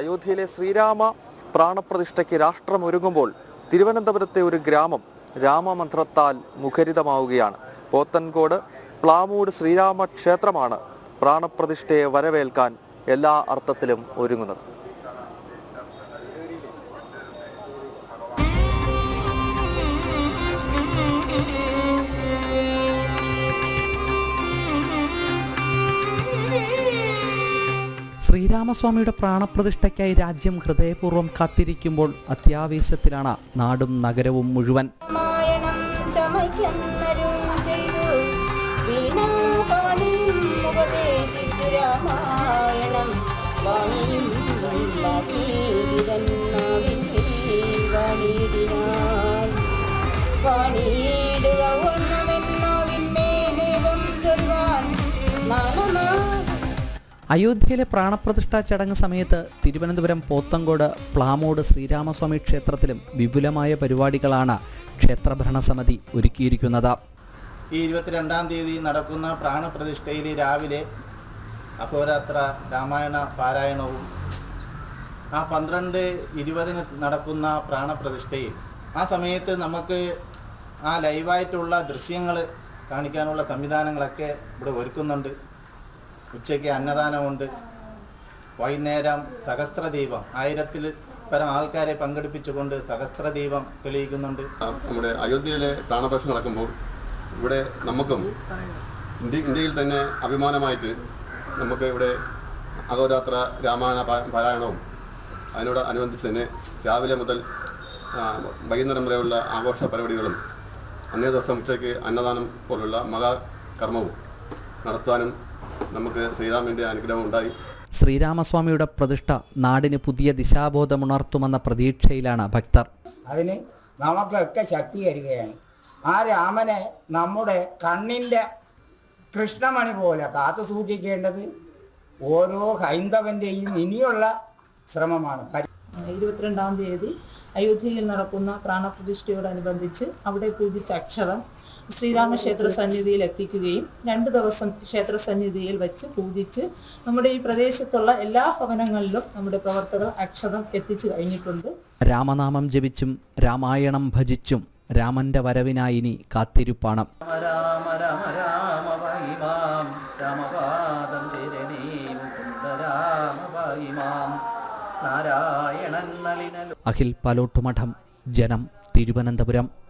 അയോധ്യയിലെ ശ്രീരാമ പ്രാണപ്രതിഷ്ഠയ്ക്ക് രാഷ്ട്രം ഒരുങ്ങുമ്പോൾ തിരുവനന്തപുരത്തെ ഒരു ഗ്രാമം രാമമന്ത്രത്താൽ മുഖരിതമാവുകയാണ്. പോത്തൻകോട് പ്ലാമൂട് ശ്രീരാമ ക്ഷേത്രമാണ് പ്രാണപ്രതിഷ്ഠയെ വരവേൽക്കാൻ എല്ലാ അർത്ഥത്തിലും ഒരുങ്ങുന്നത്. ശ്രീരാമസ്വാമിയുടെ പ്രാണപ്രതിഷ്ഠയ്ക്കായി രാജ്യം ഹൃദയപൂർവം കാത്തിരിക്കുമ്പോൾ അത്യാവേശത്തിലാണ് നാടും നഗരവും മുഴുവൻ. രാമായണം ചമയ്ക്കുന്നരും ചെയ്തു. വീണാപാണിയും ഉപദേശിച്ചു രാമായണം. അയോധ്യയിലെ പ്രാണപ്രതിഷ്ഠാ ചടങ്ങ് സമയത്ത് തിരുവനന്തപുരം പോത്തങ്കോട് പ്ലാമോട് ശ്രീരാമസ്വാമി ക്ഷേത്രത്തിലും വിപുലമായ പരിപാടികളാണ് ക്ഷേത്രഭരണ സമിതി ഒരുക്കിയിരിക്കുന്നത്. ഈ ഇരുപത്തിരണ്ടാം തീയതി നടക്കുന്ന പ്രാണപ്രതിഷ്ഠയിൽ രാവിലെ അഹോരാത്ര രാമായണ പാരായണവും ആ പന്ത്രണ്ട് ഇരുപതിന് നടക്കുന്ന പ്രാണപ്രതിഷ്ഠയിൽ ആ സമയത്ത് നമുക്ക് ആ ലൈവായിട്ടുള്ള ദൃശ്യങ്ങൾ കാണിക്കാനുള്ള സംവിധാനങ്ങളൊക്കെ ഇവിടെ ഒരുക്കുന്നുണ്ട്. ഉച്ചയ്ക്ക് അന്നദാനമുണ്ട്. വൈകുന്നേരം സഹസ്രദീപം. ആയിരത്തിൽ പരം ആൾക്കാരെ പങ്കെടുപ്പിച്ചുകൊണ്ട് സഹസ്രദീപം തെളിയിക്കുന്നുണ്ട്. നമ്മുടെ അയോധ്യയിലെ പ്രാണപ്രശ്നം നടക്കുമ്പോൾ ഇവിടെ നമുക്കും ഇന്ത്യ ഇന്ത്യയിൽ തന്നെ അഭിമാനമായിട്ട് നമുക്ക് ഇവിടെ അഹോരാത്ര രാമായണ പാരായണവും അതിനോട് അനുബന്ധിച്ച് തന്നെ രാവിലെ മുതൽ വൈകുന്നേരം വരെയുള്ള ആഘോഷ പരിപാടികളും അന്നേ ദിവസം ഉച്ചയ്ക്ക് അന്നദാനം പോലുള്ള മഹാകർമ്മവും നടത്താനും നമുക്ക് ശ്രീരാമന്റെ അനുഗ്രഹം ഉണ്ടായി. ശ്രീരാമസ്വാമിയുടെ പ്രതിഷ്ഠ നാടിന് പുതിയ ദിശാബോധം ഉണർത്തുമെന്ന പ്രതീക്ഷയിലാണ് ഭക്തർ. അതിന് നമുക്കൊക്കെ ശക്തി തരികയാണ്. ആ രാമനെ നമ്മുടെ കണ്ണിന്റെ കൃഷ്ണമണി പോലെ കാത്തു സൂക്ഷിക്കേണ്ടത് ഓരോ ഹൈന്ദവന്റെയും ഇനിയുള്ള ശ്രമമാണ്. ഇരുപത്തിരണ്ടാം തീയതി അയോധ്യയിൽ നടക്കുന്ന പ്രാണപ്രതിഷ്ഠയോടനുബന്ധിച്ച് അവിടെ പൂജിച്ച അക്ഷതം ശ്രീരാമക്ഷേത്ര സന്നിധിയിൽ എത്തിക്കുകയും രണ്ട് ദിവസം ക്ഷേത്ര സന്നിധിയിൽ വെച്ച് പൂജിച്ച് നമ്മുടെ ഈ പ്രദേശത്തുള്ള എല്ലാ ഭവനങ്ങളിലും നമ്മുടെ പ്രവർത്തകർ അക്ഷതം എത്തിച്ചു കഴിഞ്ഞിട്ടുണ്ട്. രാമനാമം ജപിച്ചും രാമായണം ഭജിച്ചും രാമന്റെ വരവിനായി ഇനി കാത്തിരിപ്പാണ്. രാമ രാമ രാമ വൈമാം. രാമപാദം ചരണേ രാമ വൈമാം. നാരായണൻ നളിനലോ അഖിൽ പാലോട്ടുമഠം ജനം തിരുവനന്തപുരം.